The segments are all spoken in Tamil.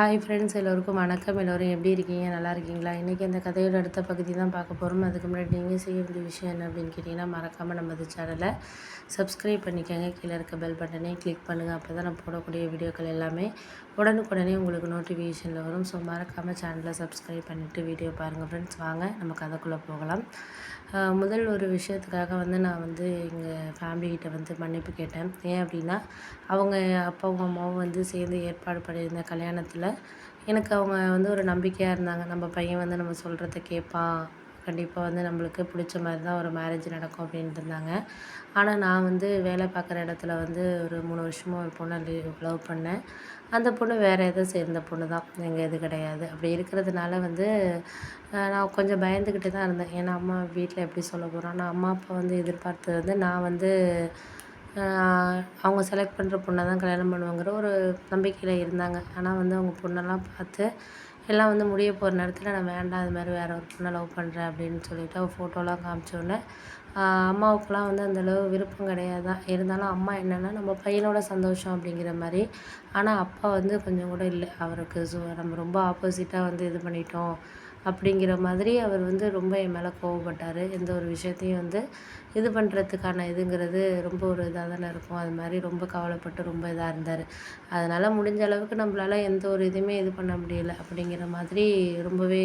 ஹாய் ஃப்ரெண்ட்ஸ் எல்லோருக்கும் வணக்கம். எல்லோரும் எப்படி இருக்கீங்க? நல்லா இருக்கீங்களா? இன்றைக்கி அந்த கதையோட அடுத்த பகுதி தான் பார்க்க போகிறோம் அதுக்கு முன்னாடி நீங்கள் செய்ய வேண்டிய விஷயம் என்ன அப்படின்னு கேட்டிங்கன்னா மறக்காமல் நம்ம சேனலை சப்ஸ்கிரைப் பண்ணிக்கோங்க. கீழே இருக்க பெல் பட்டனே கிளிக் பண்ணுங்கள் அப்போ தான் நான் போடக்கூடிய வீடியோக்கள் எல்லாமே உடனுக்குடனே உங்களுக்கு நோட்டிஃபிகேஷனில் வரும். ஸோ மறக்காமல் சேனலை சப்ஸ்கிரைப் பண்ணிவிட்டு வீடியோ பாருங்கள் ஃப்ரெண்ட்ஸ் வாங்க நம்ம கதைக்குள்ளே போகலாம். முதல் ஒரு விஷயத்துக்காக வந்து நான் வந்து எங்கள் ஃபேமிலிக்கிட்ட வந்து மன்னிப்பு கேட்டேன். ஏன் அப்படின்னா அவங்க அப்பாவும் அம்மாவும் வந்து சேர்ந்து ஏற்பாடு பண்ணியிருந்த கல்யாணத்தில் எனக்கு அவங்க வந்து ஒரு நம்பிக்கையாக இருந்தாங்க. நம்ம பையன் வந்து நம்ம சொல்கிறத கேட்பான் கண்டிப்பாக வந்து நம்மளுக்கு பிடிச்ச மாதிரி தான் ஒரு மேரேஜ் நடக்கும் அப்படின்ட்டு இருந்தாங்க. ஆனால் நான் வந்து வேலை பார்க்குற இடத்துல வந்து ஒரு மூணு வருஷமாக ஒரு பொண்ணை லவ் பண்ணேன். அந்த பொண்ணு வேறு எதுவும் சேர்ந்த பொண்ணு தான். எங்கள் இது கிடையாது. அப்படி இருக்கிறதுனால வந்து நான் கொஞ்சம் பயந்துக்கிட்டு தான் இருந்தேன். ஏன்னா அம்மா வீட்டில் எப்படி சொல்ல போகிறோம் நான் அம்மா அப்பா வந்து எதிர்பார்த்தது வந்து நான் வந்து அவங்க செலக்ட் பண்ணுற பொண்ணை தான் கல்யாணம் பண்ணுவாங்கிற ஒரு நம்பிக்கையில் இருந்தாங்க. ஆனால் வந்து அவங்க பொண்ணெல்லாம் பார்த்து எல்லாம் வந்து முடிய போகிற நேரத்தில் நான் வேண்டாம் அது மாதிரி வேறு ஒரு பொண்ணை லவ் பண்ணுறேன் அப்படின்னு சொல்லிவிட்டு அவள் ஃபோட்டோலாம் காமிச்சோடனே அம்மாவுக்குலாம் வந்து அந்தளவு விருப்பம் கிடையாது? தான் இருந்தாலும் அம்மா என்னென்னா நம்ம பையனோட சந்தோஷம் அப்படிங்கிற மாதிரி. ஆனால் அப்பா வந்து கொஞ்சம் கூட இல்லை. அவருக்கு ஸோ நம்ம ரொம்ப ஆப்போசிட்டாக வந்து இது பண்ணிட்டோம். அப்படிங்கிற மாதிரி அவர் வந்து ரொம்ப என் மேலே கோவப்பட்டார். எந்த ஒரு விஷயத்தையும் வந்து இது பண்ணுறதுக்கான இதுங்கிறது ரொம்ப ஒரு இதாக தானே இருக்கும். அது மாதிரி ரொம்ப கவலைப்பட்டு ரொம்ப இதாக இருந்தார். அதனால் முடிஞ்ச அளவுக்கு நம்மளால எந்த ஒரு இதுவுமே இது பண்ண முடியல அப்படிங்கிற மாதிரி ரொம்பவே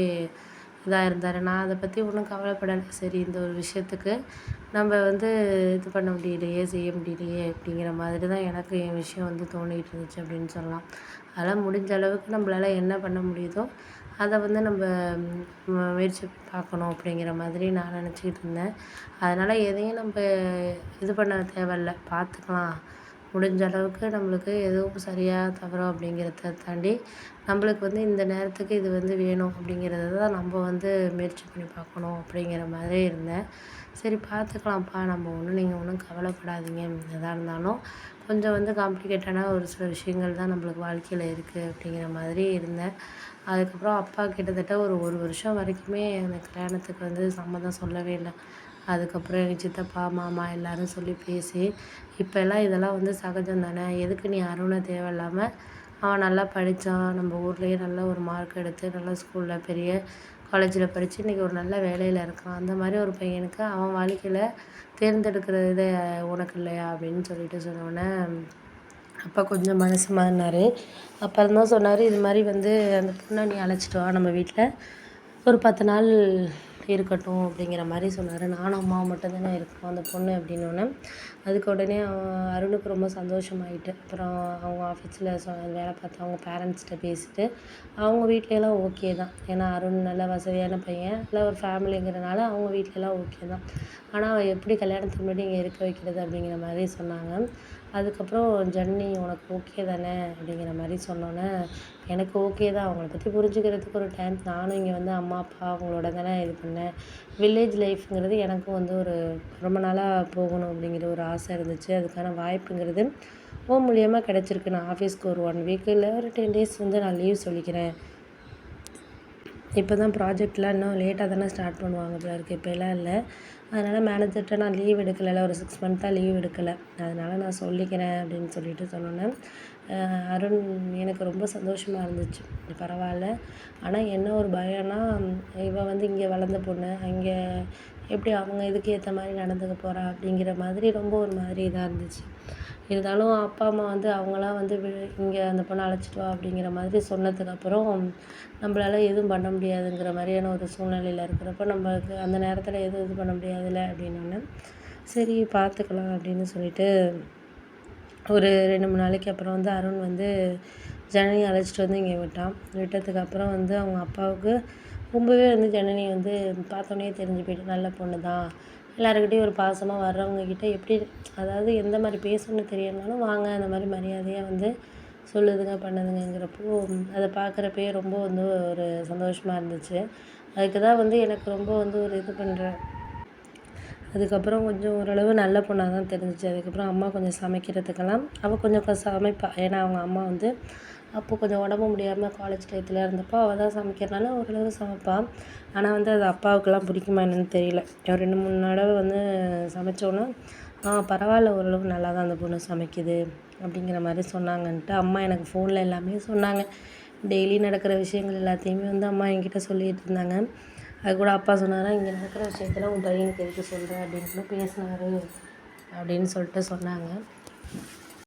இதாக இருந்தார். நான் அதை பற்றி ஒன்றும் கவலைப்படலை. சரி இந்த ஒரு விஷயத்துக்கு நம்ம வந்து இது பண்ண முடியலையே செய்ய முடியலையே அப்படிங்கிற மாதிரி தான் எனக்கு என் விஷயம் வந்து தோணிகிட்டு இருந்துச்சு அப்படின்னு சொல்லலாம். அதெல்லாம் முடிஞ்ச அளவுக்கு நம்மளால என்ன பண்ண முடியுதோ அதை வந்து நம்ம முயற்சி பார்க்கணும் அப்படிங்கிற மாதிரி நான் நினச்சிக்கிட்டு இருந்தேன். அதனால் எதையும் நம்ம இது பண்ண தேவையில்ல. பார்த்துக்கலாம். முடிஞ்ச அளவுக்கு நம்மளுக்கு எதுவும் சரியாக தவறோ அப்படிங்கிறத தாண்டி நம்மளுக்கு வந்து இந்த நேரத்துக்கு இது வந்து வேணும் அப்படிங்கிறத தான் நம்ம வந்து முயற்சி பண்ணி பார்க்கணும் அப்படிங்கிற மாதிரி இருந்தேன். சரி பார்த்துக்கலாம்ப்பா. நம்ம ஒன்றும் நீங்கள் ஒன்றும் கவலைப்படாதீங்க. எதாக இருந்தாலும் கொஞ்சம் வந்து காம்ப்ளிகேட்டான ஒரு சில விஷயங்கள் தான் நம்மளுக்கு வாழ்க்கையில் இருக்குது அப்படிங்கிற மாதிரி இருந்தேன். அதுக்கப்புறம் அப்பா கிட்டத்தட்ட ஒரு ஒரு வருஷம் வரைக்குமே அந்த கல்யாணத்துக்கு வந்து சம்மதம் சொல்லவே இல்லை. அதுக்கப்புறம் எங்கள் சித்தப்பா மாமா எல்லோரும் சொல்லி பேசி இப்போல்லாம் இதெல்லாம் வந்து சகஜம் தானே? எதுக்கு நீ அருணை தேவையில்லாமல் அவன் நல்லா படித்தான் நம்ம ஊர்லேயே நல்ல ஒரு மார்க் எடுத்து நல்ல ஸ்கூலில் பெரிய காலேஜில் படித்து இன்றைக்கி ஒரு நல்ல வேலையில் இருக்கான். அந்த மாதிரி ஒரு பையனுக்கு அவன் வாழ்க்கையில் தேர்ந்தெடுக்கிற இது உனக்கு இல்லையா? அப்படின்னு சொல்லிட்டு சொன்னோடனே அப்பா கொஞ்சம் மனசு மாறினார். அப்புறம் தான் சொன்னார் இது மாதிரி வந்து அந்த பொண்ணை நீ அழைச்சிட்டு வா நம்ம வீட்டில். ஒரு பத்து நாள் இருக்கட்டும் அப்படிங்கிற மாதிரி சொன்னார். நானும் அம்மாவும் மட்டும்தானே இருக்கோம். அந்த பொண்ணு அப்படின்னோடனே அதுக்கு உடனே அருணுக்கு ரொம்ப சந்தோஷமாயிட்டு அப்புறம் அவங்க ஆஃபீஸில் சொ வேலை பார்த்து அவங்க பேரண்ட்ஸ்கிட்ட பேசிட்டு அவங்க வீட்லலாம் ஓகே தான். ஏன்னா அருண் நல்ல வசதியான பையன். நல்ல ஒரு ஃபேமிலிங்கிறனால அவங்க வீட்லலாம் ஓகே தான். ஆனால் எப்படி கல்யாணத்துக்கு முன்னாடி இங்கே இருக்க வைக்கிறது அப்படிங்கிற மாதிரி சொன்னாங்க. அதுக்கப்புறம் ஜன்னி உனக்கு ஓகே தானே? அப்படிங்கிற மாதிரி சொன்னோன்னே எனக்கு ஓகே தான். அவங்கள பற்றி புரிஞ்சுக்கிறதுக்கு ஒரு டைம் நானும் இங்கே வந்து அம்மா அப்பா அவங்களோட தானே இது பண்ணேன். வில்லேஜ் லைஃப்ங்கிறது எனக்கும் வந்து ஒரு ரொம்ப நாளாக போகணும் அப்படிங்கிற ஒரு ஆசை இருந்துச்சு. அதுக்கான வாய்ப்புங்கிறது ஓ மூலியமாக கிடச்சிருக்கு. நான் ஆஃபீஸ்க்கு ஒரு ஒன் வீக்கு இல்லை ஒரு டென் டேஸ் வந்து நான் லீவ் சொல்லிக்கிறேன். இப்போ தான் ப்ராஜெக்ட்லாம் இன்னும் லேட்டாக தானே ஸ்டார்ட் பண்ணுவாங்க போல இருக்குது இப்போலாம் இல்லை. அதனால் மேனேஜர்கிட்ட நான் லீவ் எடுக்கலைல ஒரு சிக்ஸ் மந்த்தாக லீவ் எடுக்கலை. அதனால் நான் சொல்லிக்கிறேன் அப்படின்னு சொல்லிட்டு சொன்னோன்னே அருண் எனக்கு ரொம்ப சந்தோஷமாக இருந்துச்சு. பரவாயில்ல. ஆனால் என்ன ஒரு பயம்னா இவள் வந்து இங்கே வளர்ந்த பொண்ணு. அங்கே எப்படி அவங்க இதுக்கு ஏற்ற மாதிரி நடந்துக்க போகிறா அப்படிங்கிற மாதிரி ரொம்ப ஒரு மாதிரி இதாக இருந்துச்சு. இருந்தாலும் அப்பா அம்மா வந்து அவங்களாம் வந்து இங்கே அந்த பொண்ணை அழைச்சிட்டு வா அப்படிங்கிற மாதிரி சொன்னதுக்கப்புறம் நம்மளால எதுவும் பண்ண முடியாதுங்கிற மாதிரியான ஒரு சூழ்நிலையில் இருக்கிறப்ப நம்மளுக்கு அந்த நேரத்தில் எதுவும் இது பண்ண முடியாதுல்ல அப்படின்னோடனே சரி பார்த்துக்கலாம் அப்படின்னு சொல்லிட்டு ஒரு ரெண்டு மூணு நாளைக்கு அப்புறம் வந்து அருண் வந்து ஜனனி அழைச்சிட்டு வந்து இங்கே விட்டான். விட்டதுக்கு அப்புறம் வந்து அவங்க அப்பாவுக்கு ரொம்பவே வந்து ஜனனி வந்து பார்த்தோன்னே தெரிஞ்சு போயிட்டு நல்ல பொண்ணு தான் எல்லாருக்கிட்டையும் ஒரு பாசமாக வர்றவங்கக்கிட்ட எப்படி அதாவது எந்த மாதிரி பேசணும்னு தெரியலனாலும் வாங்க அந்த மாதிரி மரியாதையாக வந்து சொல்லுதுங்க பண்ணுதுங்கிறப்போ அதை பார்க்குறப்பயே ரொம்ப வந்து ஒரு சந்தோஷமாக இருந்துச்சு. அதுக்கு தான் வந்து எனக்கு ரொம்ப வந்து ஒரு இது பண்ணுறேன் அதுக்கப்புறம் கொஞ்சம் ஓரளவு நல்ல பொண்ணாக தான் தெரிஞ்சிச்சு. அதுக்கப்புறம் அம்மா கொஞ்சம் சமைக்கிறதுக்கெல்லாம் அவள் கொஞ்சம் சமைப்பாள் ஏன்னா அவங்க அம்மா வந்து அப்போ கொஞ்சம் உடம்பு முடியாமல் காலேஜ் டயத்தில் இருந்தப்போ அவள் தான் சமைக்கிறனால ஓரளவு சமைப்பாள் ஆனால் வந்து அது அப்பாவுக்கெல்லாம் பிடிக்குமா என்னென்னு தெரியல. ஒரு ரெண்டு மூணு தடவை வந்து சமைச்சோன்னே ஆ பரவாயில்ல ஓரளவு நல்லா தான் அந்த பொண்ணு சமைக்குது அப்படிங்கிற மாதிரி சொன்னாங்கன்ட்டு அம்மா எனக்கு ஃபோனில் எல்லாமே சொன்னாங்க. டெய்லி நடக்கிற விஷயங்கள் எல்லாத்தையுமே வந்து அம்மா என்கிட்ட சொல்லிகிட்டு இருந்தாங்க. அது கூட அப்பா சொன்னாரா இங்கே நடக்கிற விஷயத்தில் உன் பையனுக்கு எதுக்கு சொல்கிற அப்படின்னு பேசினாரு அப்படின்னு சொல்லிட்டு சொன்னாங்க.